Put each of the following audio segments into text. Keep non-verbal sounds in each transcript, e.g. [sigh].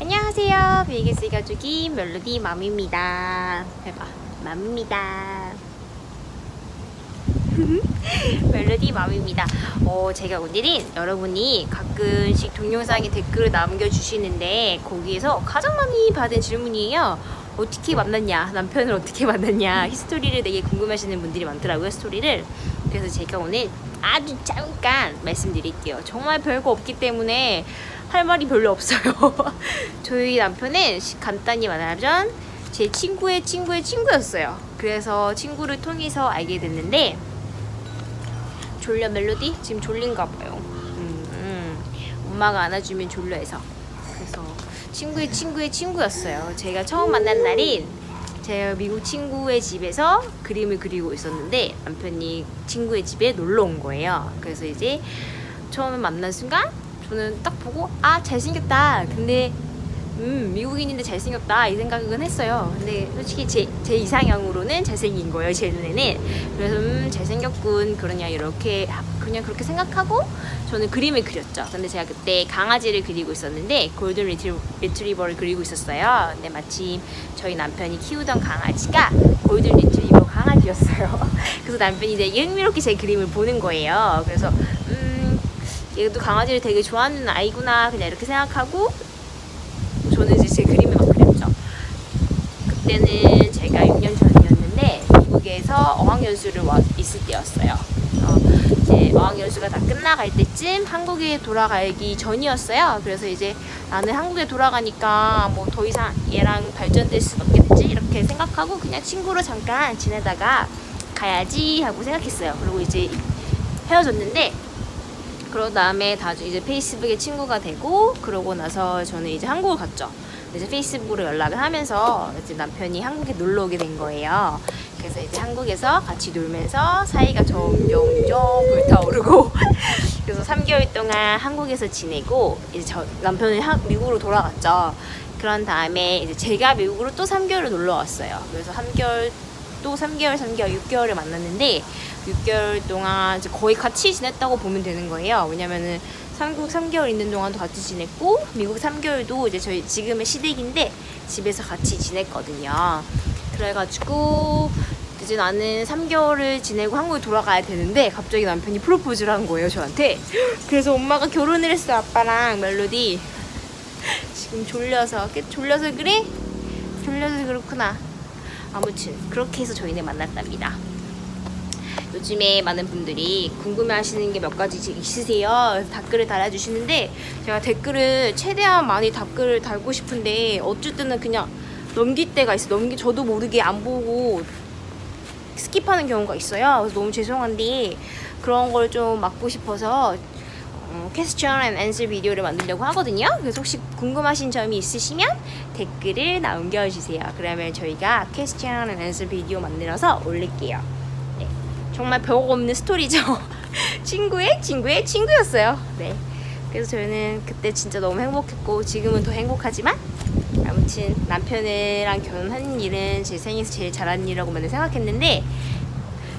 안녕하세요. 베이게스 가족이 멜로디 맘입니다. 해봐. 맘입니다. [laughs] 멜로디 맘입니다. 어, 제가 오늘은 여러분이 가끔씩 동영상에 댓글을 남겨주시는데 거기에서 가장 많이 받은 질문이에요. 어떻게 만났냐? 남편을 어떻게 만났냐? 히스토리를 되게 궁금하시는 분들이 많더라고요, 스토리를. 그래서 제가 오늘 아주 잠깐 말씀드릴게요. 정말 별거 없기 때문에 할 말이 별로 없어요. [laughs] 저희 남편은 시- 간단히 말하자면 제 친구의 친구의 친구였어요. 그래서 친구를 통해서 알게 됐는데 졸려 멜로디 지금 졸린가 봐요. 음, 음. 엄마가 안아주면 졸려해서 그래서 친구의 친구의 친구였어요. 제가 처음 만난 날인 제가 미국 친구의 집에서 그림을 그리고 있었는데 남편이 친구의 집에 놀러 온 거예요. 그래서 이제 처음에 만난 순간 저는 딱 보고 아 잘생겼다. 근데 음 미국인인데 잘생겼다 이 생각은 했어요. 근데 솔직히 제, 제 이상형으로는 잘생긴 거예요 제 눈에는. 그래서 음 잘생겼군 그러냐 이렇게 하- 그냥 그렇게 생각하고 저는 그림을 그렸죠. 근데 제가 그때 강아지를 그리고 있었는데 골든 리트리, 리트리버를 그리고 있었어요. 근데 마침 저희 남편이 키우던 강아지가 골든 리트리버 강아지였어요. [laughs] 그래서 남편이 되게 흥미롭게 제 그림을 보는 거예요. 그래서 음 얘도 강아지를 되게 좋아하는 아이구나 그냥 이렇게 생각하고 저는 이제 제 그림을 막 그렸죠. 그때는 제가 6년 전이었는데 미국에서 어학연수를 와 있을 때였어요. 어, 이제 어학연수가 다 끝나갈 때쯤 한국에 돌아가기 전이었어요. 그래서 이제 나는 한국에 돌아가니까 뭐 더 이상 얘랑 발전될 수 없겠지 이렇게 생각하고 그냥 친구로 잠깐 지내다가 가야지 하고 생각했어요. 그리고 이제 헤어졌는데 그런 다음에 다 이제 페이스북에 친구가 되고 그러고 나서 저는 이제 한국을 갔죠. 이제 페이스북으로 연락을 하면서 이제 남편이 한국에 놀러 오게 된 거예요. 그래서 이제 한국에서 같이 놀면서 사이가 점점점 불타오르고 [laughs] 그래서 3개월 동안 한국에서 지내고 이제 저 남편이 한- 미국으로 돌아갔죠. 그런 다음에 이제 제가 미국으로 또 3개월을 놀러 왔어요. 그래서 3개월 또 3개월, 3개월, 6개월을 만났는데 6개월 동안 이제 거의 같이 지냈다고 보면 되는 거예요. 왜냐면은 한국 3개월 있는 동안도 같이 지냈고 미국 3개월도 이제 저희 지금의 시댁인데 집에서 같이 지냈거든요. 그래가지고 이제 나는 3개월을 지내고 한국에 돌아가야 되는데 갑자기 남편이 프로포즈를 한 거예요 저한테. 그래서 엄마가 결혼을 했어 아빠랑 멜로디. 지금 졸려서 깨- 졸려서 그래? 졸려서 그렇구나. 아무튼 그렇게 해서 저희는 만났답니다. 요즘에 많은 분들이 궁금해하시는 게 몇 가지 있으세요. 그래서 댓글을 달아주시는데 제가 댓글을 최대한 많이 댓글을 달고 싶은데 어쩔 때는 그냥 넘길 때가 있어. 넘기 저도 모르게 안 보고 스킵하는 경우가 있어요. 그래서 너무 죄송한데 그런 걸 좀 막고 싶어서 어, 퀘스천 앤 앤서 비디오를 만들려고 하거든요. 그래서 혹시 궁금하신 점이 있으시면 댓글을 남겨주세요. 그러면 저희가 퀘스천 앤 앤서 비디오 만들어서 올릴게요. 네. 정말 별거 없는 스토리죠. [laughs] 친구의 친구의 친구였어요. 네. 그래서 저는 그때 진짜 너무 행복했고 지금은 더 행복하지만 아무튼 남편이랑 결혼한 일은 제 생에서 제일 잘한 일이라고 맨날 생각했는데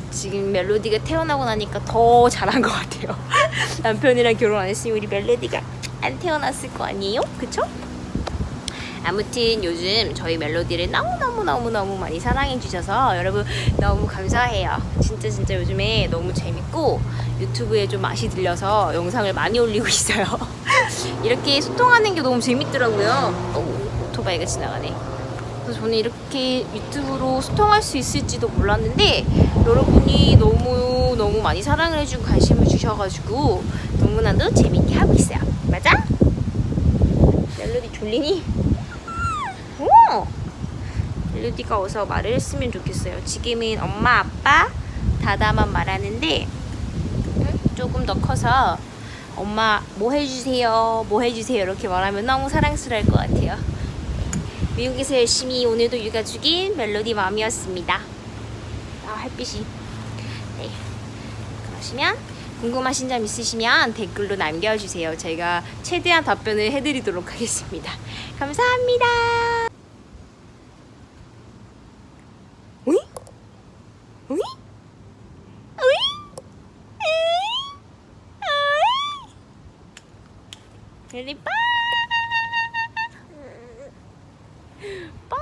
지금 멜로디가 태어나고 나니까 더 잘한 것 같아요. [laughs] 남편이랑 결혼 안 했으면 우리 멜로디가 안 태어났을 거 아니에요? 그쵸? 아무튼 요즘 저희 멜로디를 너무너무너무너무 많이 사랑해 주셔서 여러분 너무 감사해요. 진짜 진짜 요즘에 너무 재밌고 유튜브에 좀 맛이 들려서 영상을 많이 올리고 있어요. [laughs] 이렇게 소통하는 게 너무 재밌더라고요. 어, 오토바이가 지나가네. 그래서 저는 이렇게 유튜브로 소통할 수 있을지도 몰랐는데 여러분이 너무 너무 많이 사랑을 해주고 관심을 주셔가지고 너무나도 재밌게 하고 있어요. 맞아? 멜로디 졸리니? 오! 멜로디가 어서 말을 했으면 좋겠어요. 지금은 엄마, 아빠, 다다만 말하는데 응? 조금 더 커서 엄마 뭐 해주세요, 뭐 해주세요 이렇게 말하면 너무 사랑스러울 것 같아요. 미국에서 열심히 오늘도 육아 중인 멜로디 맘이었습니다. 아 햇빛이 네 그러시면 궁금하신 점 있으시면 댓글로 남겨주세요. 제가 최대한 답변을 해드리도록 하겠습니다. 감사합니다. Ready? Bye! [laughs] Bye!